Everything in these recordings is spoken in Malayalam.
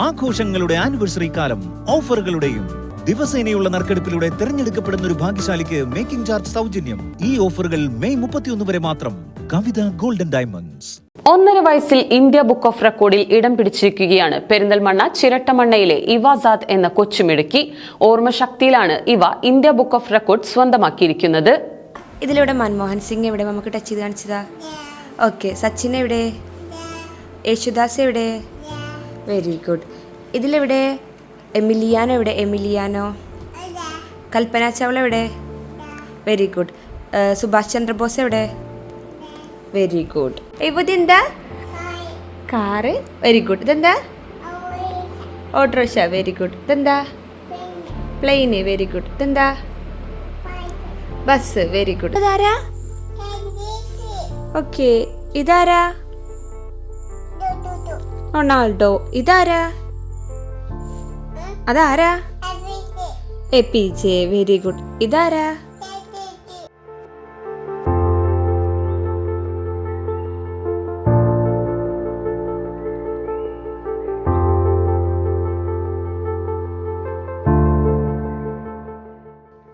ആഘോഷങ്ങളുടെ ആനിവേഴ്സറി കാലം ഓഫറുകളുടെയും ദിവസേനയുള്ള നറുക്കെടുപ്പിലൂടെ തിരഞ്ഞെടുക്കപ്പെടുന്ന ഒരു ഭാഗ്യശാലിക്ക് മേക്കിംഗ് ചാർജ് സൗജന്യം. ഈ ഓഫറുകൾ മെയ് മുപ്പത്തിയൊന്ന് വരെ മാത്രം. കവിത ഗോൾഡൻ ഡയമണ്ട്സ് ഒന്നര വയസ്സിൽ ഇന്ത്യ ബുക്ക് ഓഫ് റെക്കോർഡിൽ ഇടം പിടിച്ചിരിക്കുകയാണ് പെരിന്തൽമണ്ണ ചിരട്ടമണ്ണയിലെ ഇവാസാദ് എന്ന കൊച്ചുമിടുക്കി. ഓർമ്മശക്തിയിലാണ് ഇവ ഇന്ത്യ ബുക്ക് ഓഫ് റെക്കോർഡ് സ്വന്തമാക്കിയിരിക്കുന്നത്. ഇതിലൂടെ മൻമോഹൻ സിംഗ് എവിടെ? നമുക്ക് ടച്ച് ചെയ്ത് കാണിച്ചതാ. ഓക്കെ സച്ചിൻ എവിടെ? യേശുദാസ് എവിടെ? വെരി ഗുഡ് ഇതിലെവിടെ? എമിലിയാനോ എവിടെ? എമിലിയാനോ? കൽപ്പന ചവള എവിടെ? വെരി ഗുഡ് സുഭാഷ് ചന്ദ്രബോസ് എവിടെ? വെരി ഗുഡ് ഇതെന്താ? കാറ്. വെരി ഗുഡ് ഇതെന്താ? ഓട്ടോറിക്ഷ. വെരി ഗുഡ് ഇതെന്താ? പ്ലെയിന് വെരി ഗുഡ് ഇതെന്താ? ബസ് വെരി ഗുഡ് ഇതാരാ? ഓക്കെ ഇതാരാ? റൊണാൾഡോ. ഇതാരാ? അതാരാ? A P J. Very good ഇതാരാ?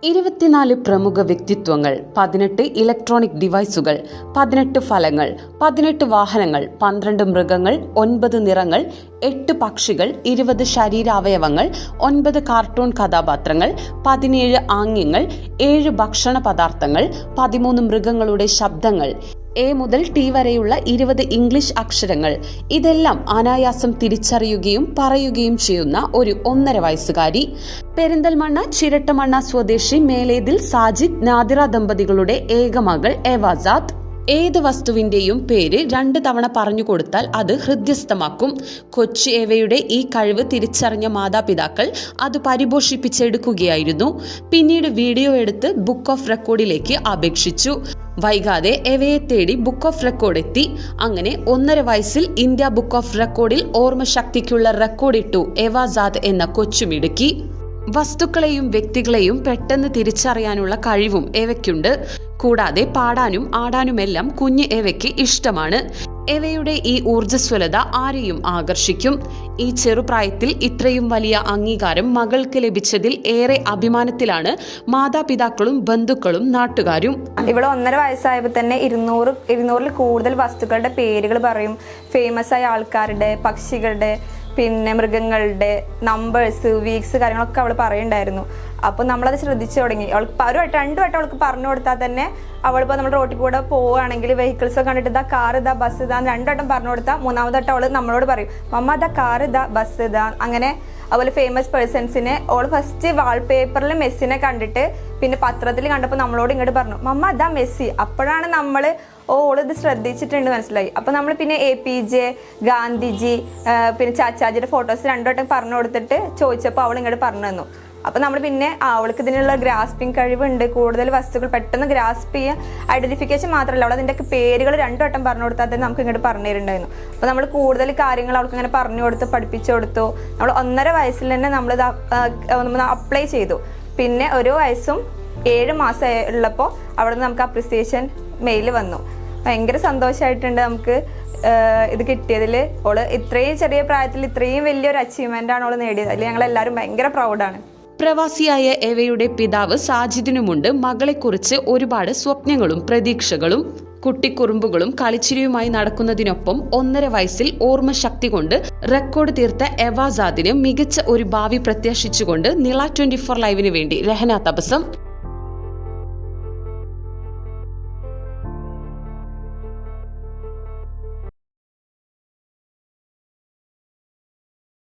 ഇരുപത്തിനാല് പ്രമുഖ വ്യക്തിത്വങ്ങൾ പതിനെട്ട് ഇലക്ട്രോണിക് ഡിവൈസുകൾ പതിനെട്ട് ഫലങ്ങൾ പതിനെട്ട് വാഹനങ്ങൾ പന്ത്രണ്ട് മൃഗങ്ങൾ ഒൻപത് നിറങ്ങൾ എട്ട് പക്ഷികൾ ഇരുപത് ശരീരാവയവങ്ങൾ ഒൻപത് കാർട്ടൂൺ കഥാപാത്രങ്ങൾ പതിനേഴ് ആംഗ്യങ്ങൾ ഏഴ് ഭക്ഷണ പദാർത്ഥങ്ങൾ പതിമൂന്ന് മൃഗങ്ങളുടെ ശബ്ദങ്ങൾ എ മുതൽ ടി വരെയുള്ള ഇരുപത് ഇംഗ്ലീഷ് അക്ഷരങ്ങൾ. ഇതെല്ലാം അനായാസം തിരിച്ചറിയുകയും പറയുകയും ചെയ്യുന്ന ഒരു ഒന്നര വയസ്സുകാരി. പെരിന്തൽമണ്ണ ചിരട്ടമണ്ണ സ്വദേശി മേലേതിൽ സാജിദ് നാദിറ ദമ്പതികളുടെ ഏക മകൾ എവാസാദ്. ഏത് വസ്തുവിന്റെയും പേര് രണ്ട് തവണ പറഞ്ഞു കൊടുത്താൽ അത് ഹൃദ്യസ്ഥമാക്കും. കൊച്ചു ഏവയുടെ ഈ കഴിവ് തിരിച്ചറിഞ്ഞ മാതാപിതാക്കൾ അത് പരിപോഷിപ്പിച്ചെടുക്കുകയായിരുന്നു. പിന്നീട് വീഡിയോ എടുത്ത് ബുക്ക് ഓഫ് റെക്കോർഡിലേക്ക് അപേക്ഷിച്ചു. വൈകാതെ എവയെ തേടി ബുക്ക് ഓഫ് റെക്കോർഡ് എത്തി. അങ്ങനെ ഒന്നര വയസ്സിൽ ഇന്ത്യ ബുക്ക് ഓഫ് റെക്കോർഡിൽ ഓർമ്മശക്തിക്കുള്ള റെക്കോർഡിട്ടു എവാസാദ് എന്ന കൊച്ചുമിടുക്കി. വസ്തുക്കളെയും വ്യക്തികളെയും പെട്ടെന്ന് തിരിച്ചറിയാനുള്ള കഴിവും എവയ്ക്കുണ്ട് കൂടാതെ പാടാനും ആടാനുമെല്ലാം കുഞ്ഞ് എവയ്ക്ക് ഇഷ്ടമാണ്. എവയുടെ ഈ ഊർജസ്വലത ആരെയും ആകർഷിക്കും. ഈ ചെറുപ്രായത്തിൽ ഇത്രയും വലിയ അംഗീകാരം മകൾക്ക് ലഭിച്ചതിൽ ഏറെ അഭിമാനത്തിലാണ് മാതാപിതാക്കളും ബന്ധുക്കളും നാട്ടുകാരും. ഇവിടെ ഒന്നര വയസ്സായപ്പോൾ തന്നെ ഇരുന്നൂറ് ഇരുന്നൂറിൽ കൂടുതൽ വസ്തുക്കളുടെ പേരുകൾ പറയും. ഫേമസ് ആയ ആൾക്കാരുടെ പക്ഷികളുടെ പിന്നെ മൃഗങ്ങളുടെ നമ്പേഴ്സ് വീക്സ് കാര്യങ്ങളൊക്കെ അവൾ പറയുണ്ടായിരുന്നു. അപ്പോൾ നമ്മളത് ശ്രദ്ധിച്ചു തുടങ്ങി. അവൾക്ക് ഒരു രണ്ട് വട്ടം അവൾക്ക് പറഞ്ഞു കൊടുത്താൽ തന്നെ അവളിപ്പോൾ നമ്മൾ റോട്ടിൽ കൂടെ പോവുകയാണെങ്കിൽ വെഹിക്കിൾസ് ഒക്കെ കണ്ടിട്ട് ഇതാ കാർ ഇതാ ബസ് ഇതാ രണ്ടു വട്ടം പറഞ്ഞു കൊടുത്താൽ മൂന്നാമത് വട്ടം അവൾ നമ്മളോട് പറയും മമ്മ ഇതാ കാർ ഇതാ ബസ് ഇതാ. അങ്ങനെ അതുപോലെ ഫേമസ് പേഴ്സൺസിനെ ഓൾ ഫസ്റ്റ് വാൾപേപ്പറിൽ മെസ്സിനെ കണ്ടിട്ട് പിന്നെ പത്രത്തിൽ കണ്ടപ്പോൾ നമ്മളോട് ഇങ്ങോട്ട് പറഞ്ഞു മമ്മ അതാ മെസ്സി. അപ്പോഴാണ് നമ്മൾ ഓ ഇത് ശ്രദ്ധിച്ചിട്ടുണ്ട് മനസ്സിലായി. അപ്പോൾ നമ്മൾ പിന്നെ എ പി ജെ ഗാന്ധിജി പിന്നെ ചാച്ചാജിയുടെ ഫോട്ടോസ് രണ്ടു വട്ടം പറഞ്ഞു കൊടുത്തിട്ട് ചോദിച്ചപ്പോൾ അവൾ ഇങ്ങോട്ട് പറഞ്ഞു തന്നു. അപ്പോൾ നമ്മൾ പിന്നെ അവൾക്ക് ഇതിനുള്ള ഗ്രാസ്പിംഗ് കഴിവുണ്ട്. കൂടുതൽ വസ്തുക്കൾ പെട്ടെന്ന് ഗ്രാസ്പ് ചെയ്യുക ഐഡന്റിഫിക്കേഷൻ മാത്രമല്ല അവൾ അതിന്റെയൊക്കെ പേരുകൾ രണ്ടു വട്ടം പറഞ്ഞു കൊടുത്താൽ തന്നെ നമുക്ക് ഇങ്ങോട്ട് പറഞ്ഞു തരുന്നുണ്ടായിരുന്നു. അപ്പോൾ നമ്മൾ കൂടുതൽ കാര്യങ്ങൾ അവൾക്ക് ഇങ്ങനെ പറഞ്ഞു കൊടുത്ത് പഠിപ്പിച്ചു കൊടുത്തു. നമ്മൾ ഒന്നര വയസ്സിൽ തന്നെ നമ്മളിത് അപ്ലൈ ചെയ്തു. പിന്നെ ഒരു വയസ്സും ഏഴ് മാസം ഉള്ളപ്പോൾ അവിടെ നിന്ന് നമുക്ക് അപ്രിസിയേഷൻ മെയിൽ വന്നു. ഭയങ്കര സന്തോഷമായിട്ടുണ്ട് നമുക്ക് ഇത് കിട്ടിയതിൽ. ഓൾ ഇത്രയും ചെറിയ പ്രായത്തിൽ ഇത്രയും വലിയൊരു അച്ചീവ്മെന്റ് ആണ് ഓൾ നേടിയത്. അതിൽ ഞങ്ങളെല്ലാവരും ഭയങ്കര പ്രൗഡാണ് പ്രവാസിയായ എവയുടെ പിതാവ് സാജിദിനുമുണ്ട് മകളെക്കുറിച്ച് ഒരുപാട് സ്വപ്നങ്ങളും പ്രതീക്ഷകളും കുട്ടിക്കുറുമ്പുകളും കളിച്ചിരിയുമായി നടക്കുന്നതിനൊപ്പം ഒന്നര വയസ്സിൽ ഓർമ്മ ശക്തി കൊണ്ട് റെക്കോർഡ് തീർത്ത എവാസാദിന് മികച്ച ഒരു ഭാവി പ്രത്യാശിച്ചുകൊണ്ട് നിള ട്വന്റി ഫോർ ലൈവിന് വേണ്ടി രഹന തപസം